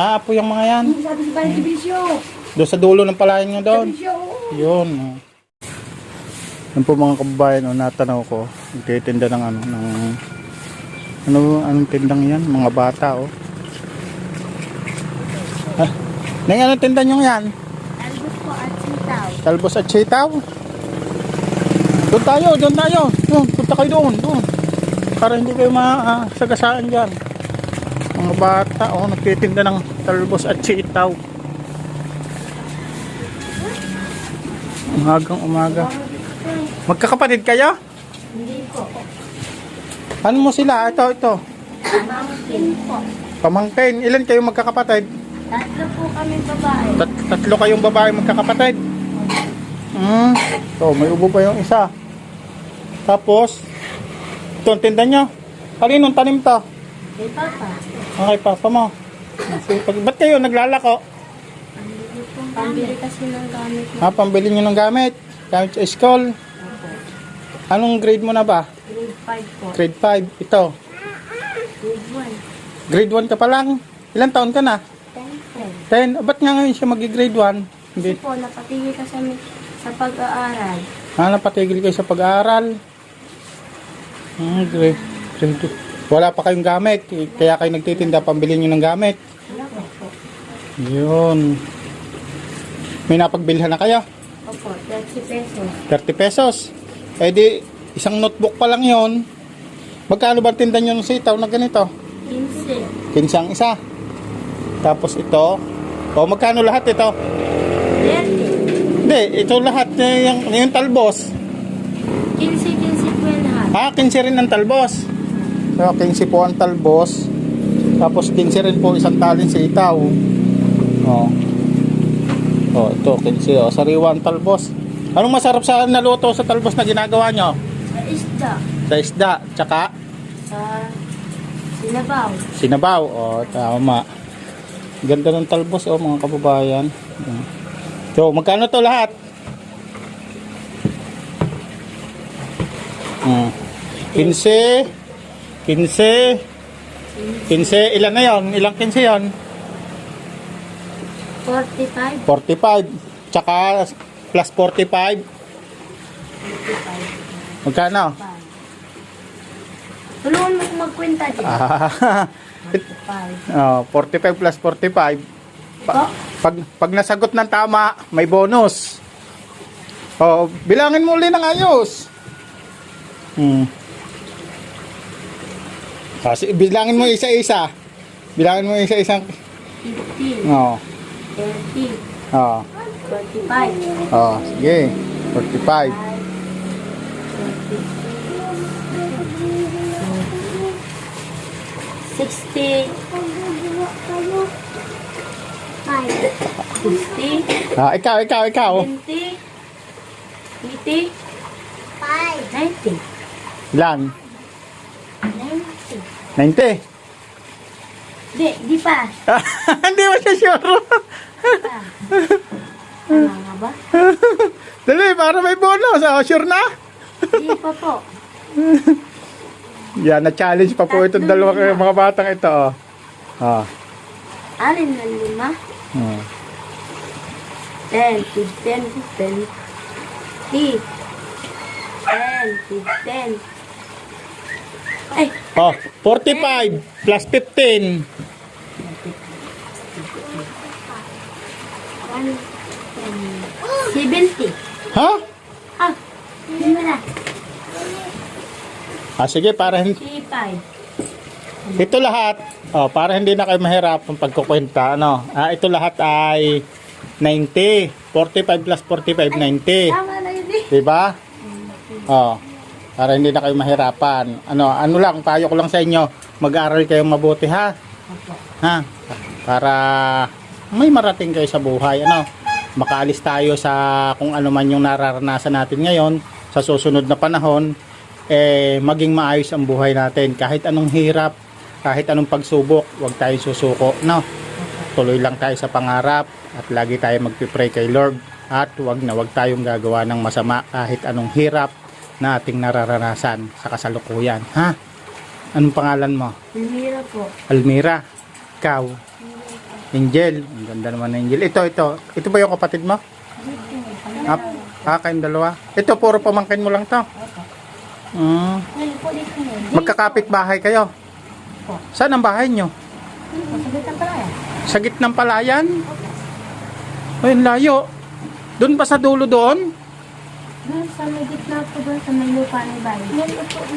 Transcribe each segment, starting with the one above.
Ah, apo yung mga yan. Sabi si Paring Ibisyo. Doon sa dulo ng palayan nyo doon. Ibisyo. Yun. oh. Yan po mga kababayan, oh, natanaw ko. Nagtitinda ng ano, ng... Ano, anong tindang yan? Mga bata, oh. Ha? Nang anong tinda nyo yan? Albus po at sitaw. Talbos at sitaw. Doon tayo, doon tayo. Doon, punta kayo doon, doon. Para hindi kayo masagasaan dyan. Mga bata, oh, nagtitinda ng talbos at sitaw. Umagang umaga. Magkakapatid kayo? Hindi po. Ano mo sila? Ito, ito. Pamangkin po. Pamangkin. Ilan kayo magkakapatid? Tatlo po kami babae. Tat tatlo kayong babae magkakapatid. Hmm. So, may ubo pa yung isa. Tapos, ito ang tinda nyo. Kaninong tanim to? Kay Papa. Okay, papa mo. Ba't kayo naglalako? Pambili kasi ng gamit mo. Ha, pambili nyo ng gamit. Gamit sa school. Anong grade mo na ba? Grade 5 po. Grade 5. Ito. Grade Grade 1 ka pa lang. Ilan taon ka na? 1. 10. 10. Ba't nga ngayon siya mag-grade 1? Hindi. Kasi po, napatigil kasi kami sa pag-aaral. Ah, napatigil kayo sa pag-aaral. Hmm, grade, grade. Wala pa kayong gamit. eh, Kaya kayo nagtitinda, pambili nyo ng gamit. Yun. May napagbilhan na kayo? Opo, 30 pesos. 30 pesos. Eh di, isang notebook pa lang yon. Magkano ba tinda nyo ng sitaw na ganito? 15. 15 ang isa. Tapos ito. O, magkano lahat ito? 30. Hindi, ito lahat. Yung, yung talbos. 15, 15 po lahat. Ah, 15 rin ang talbos. So, 15 po ang talbos. Tapos 15 rin po isang talin sa itaw. Oh. Oh, ito 15. Oh, sariwan talbos. Anong masarap sa naluto sa talbos na ginagawa nyo? Sa isda. Sa isda, tsaka Sa sinabaw. sinabaw. Oh, tama. Ganda ng talbos, oh, mga kababayan. So, magkano to lahat? Hmm. 15, 15, 15, ilan na yon? Ilang 15 yon? 45. 45. Tsaka plus 45. 45. Magkano? Tulungan mo magkwenta dyan. Ah, 45. oh, 45 plus 45. Po? Pag, pag nasagot ng tama, may bonus. Oh, bilangin mo ulit ng ayos. Hmm. Kasi bilangin mo isa-isa. Bilangin mo isa-isang 50. oh. 30. Oh. 45. Oh, sige. 45. 60. 60. Ah, ikaw, ikaw, ikaw. 70. 80. 90. Ilan? 90. 90. Di, di pa. Hindi mo siya sure. Pa. Tama nga ba? Dali, para may bonus. Oh, sure na? Di pa po. Yan, na-challenge pa po itong dalawa kay mga batang ito. Oh. Oh. Alin na lima? Hmm. 10, 15, 15. 10, 15. Ay, Oh, 45 plus 15. 70. Ha? Ah, hindi mo na. Ah, sige, para hindi 35. ito lahat. Oh, para hindi na kayo mahirap ng pagkukwenta, ano. Ah, ito lahat ay 90. 45 plus 45, 90. Tama na yun eh. Di ba? Oh. Para hindi na kayo mahirapan. Ano, ano lang, payo ko lang sa inyo, mag-aaral kayong mabuti ha. Ha? Para may marating kayo sa buhay, ano? Makaalis tayo sa kung ano man yung nararanasan natin ngayon sa susunod na panahon eh maging maayos ang buhay natin kahit anong hirap, kahit anong pagsubok, huwag tayong susuko, no? Tuloy lang tayo sa pangarap at lagi tayo magpipray kay Lord at huwag na huwag tayong gagawa ng masama kahit anong hirap na ating nararanasan sa kasalukuyan. Ha? Anong pangalan mo? Lumira po. Almira. Ikaw. Angel. Ang ganda naman ng Angel. Ito, ito. Ito ba yung kapatid mo? Ah, ah kayong dalawa. Ito, puro pamangkin mo lang to. Mm. Magkakapit bahay kayo. Saan ang bahay nyo? Sa gitnang palayan? Ay, ang layo. Doon pa sa dulo doon? Doon sa may gitna po doon sa may lupa ng bahay.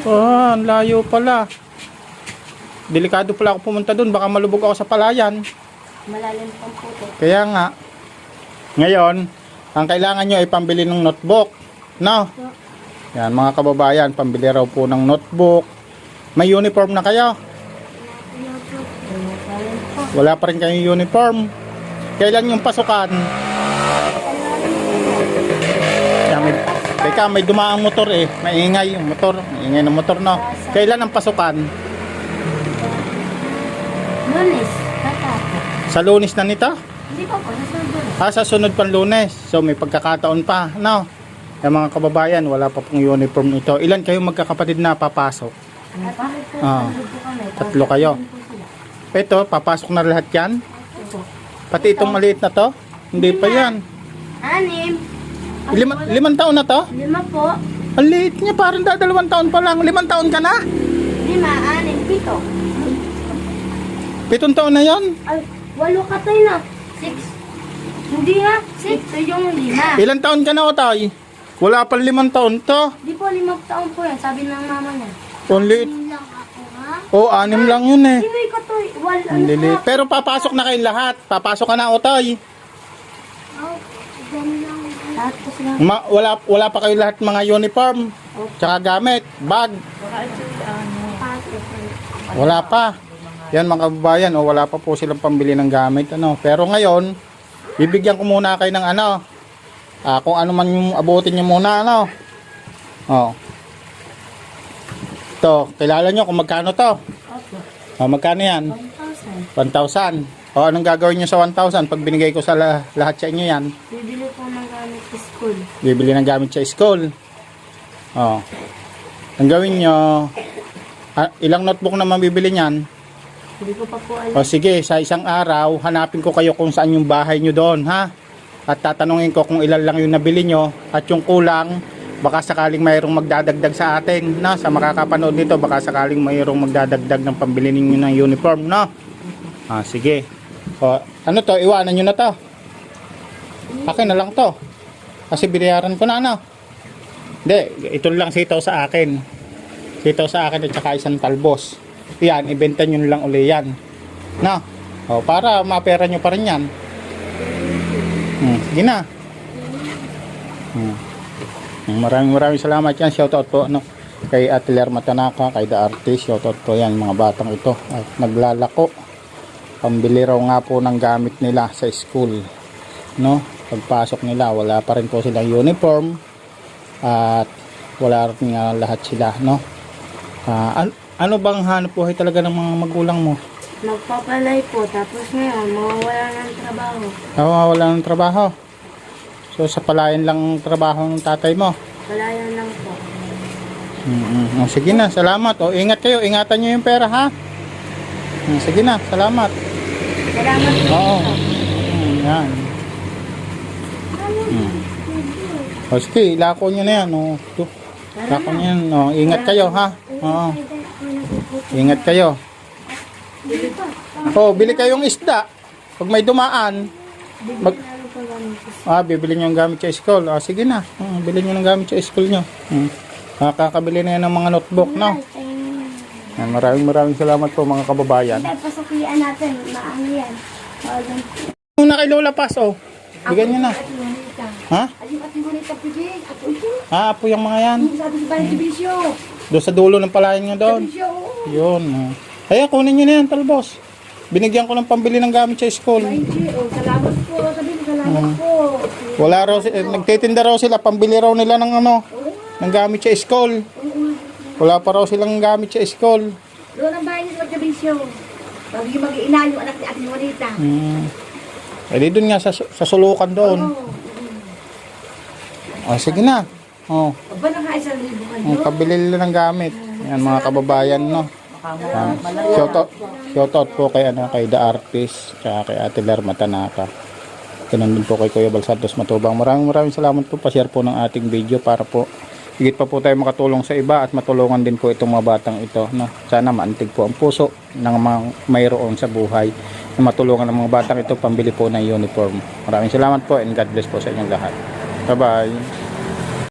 Po. Oh, ang layo pala. Delikado pala ako pumunta doon. Baka malubog ako sa palayan. Malalim pang puto. Kaya nga, ngayon, ang kailangan nyo ay pambili ng notebook. No? Yan, mga kababayan, pambili raw po ng notebook. May uniform na kayo? Wala pa rin kayong uniform. Kailan yung pasukan? Yan, may, dumaang motor eh. Maingay yung motor. Maingay ng motor, no? Kailan ang pasukan? Lunes. Sa lunis na nito? Hindi pa po. Nasa dulo. Ah, sa sunod pang lunes. So, may pagkakataon pa, no? Yung mga kababayan, wala pa pong uniform ito. Ilan kayo magkakapatid na papasok? Pa? Ah. Tatlo kayo. Ito, papasok na lahat yan? Pati itong maliit na to? Hindi pa yan. Anim. Lima, limang taon na to? Lima po. Ang liit niya, parang dadalawang taon pa lang. Limang taon ka na? Lima, anim, pito. Pitong taon na yon. Ay, walo ka tayo na. Six. Hindi ha. Six. Ito yung lima. Ilang taon ka na, Otay? Wala pa limang taon to. Di po, limang taon po yan. Sabi ng mama niya. Ang liit. lang ako ha? Oh, anim lang yun eh. Sino ka to? Wal, Ang ano ka? Pero papasok na kayo lahat. Papasok ka na, Otay. Oh, dyan Ma, wala, wala pa kayo lahat mga uniform. Tsaka gamit, bag. Wala pa. Yan mga kababayan, o wala pa po silang pambili ng gamit. Ano. Pero ngayon, bibigyan ko muna kayo ng ano, ah, kung ano man yung abutin nyo muna. Ano. Oh. Ito, kilala nyo kung magkano to. Opo. O, magkano yan? 1,000. 1,000. O, anong gagawin nyo sa 1,000 pag binigay ko sa la- lahat sa inyo yan? Bibili po ng gamit sa school. bibili ng gamit sa school. Oh. Ang gawin nyo, ah, ilang notebook naman bibili niyan? Hindi ko pa po alam. O sige, sa isang araw, hanapin ko kayo kung saan yung bahay nyo doon, ha? At tatanungin ko kung ilan lang yung nabili nyo at yung kulang, baka sakaling mayroong magdadagdag sa atin, na? Sa makakapanood nito, baka sakaling mayroong magdadagdag ng pambili ninyo ng uniform, no? Ah, sige. O, ano to, iwanan nyo na to. Akin na lang to. Kasi binayaran ko na, ano? Hindi, ito lang sitaw sa akin. Sitaw sa akin at saka isang talbos. Yan, ibenta nyo lang uli yan. Na? O, para mapera nyo pa rin yan. Hmm, sige na. Hmm. Hmm, Maraming maraming salamat yan. Shoutout po ano, kay Atelier Matanaka, kay The Artist. Shoutout po yan mga batang ito. At naglalako. Pambili raw nga po ng gamit nila sa school. No? Pagpasok nila, wala pa rin po silang uniform. At wala rin nga lahat sila. No? Ah, an- ano bang hanap buhay talaga ng mga magulang mo? Nagpapalay po. Tapos ngayon, mawawala ng trabaho. Ah, wala ng trabaho. So sa palayan lang ang trabaho ng tatay mo. Palayan lang po. Mm-hmm. Oh, sige na, salamat. O, ingat kayo, ingatan nyo yung pera ha. Mm, sige na, salamat. Salamat. Oo. Mm, yan. Mm. O sige, ilako nyo na yan. O. Ilako nyo yan. O, ingat kayo ha. Oo. Ingat kayo. O, bili kayong isda. Pag may dumaan, mag, Ah, bibili niyo ng gamit sa school. Ah, sige na. Ah, bili niyo ng gamit sa school niyo. Hmm. Makakabili na yan ng mga notebook, no? Yan, maraming maraming salamat po mga kababayan. Ay, pasuklian natin. Maano yan. Walang Yung na kay Lola Paz, oh. Bigyan niyo na. Ha? Alin at bonita, pigi. At ito. Ah, po yung mga yan. Sabi sa bahay, bisyo. Doon sa dulo ng palayan niyo doon. Bisyo. Yun. Oh. Ayan, kunin niyo na yan, talbos. Binigyan ko ng pambili ng gamit sa school. Ay, oh, salamat po. Sabi mo, salamat po. Wala raw, si- eh, nagtitinda raw sila, pambili raw nila ng ano, ng gamit sa school. Wala pa raw silang gamit sa school. Doon ang bahay niya sa bisyo. Pag yung mag-iina yung anak ni Ate Juanita. Hmm. Eh di doon nga sa, sa sulukan doon. Oh, sige na. Oh, Aba na nga isang libo ka oh kabili nila ng gamit. Yan mga kababayan, no. kamo. Ah, shoutout, shoutout po kay ano kay The Artist tsaka kay Ate Lerma Tanaka. Ganun din po kay Kuya Bal Santos Matubang. Maraming maraming salamat po pa-share po ng ating video para po higit pa po tayo makatulong sa iba at matulungan din po itong mga batang ito. No? Sana maantig po ang puso ng mga mayroon sa buhay na matulungan ng mga batang ito pambili po ng uniform. Maraming salamat po and God bless po sa inyong lahat. Bye-bye.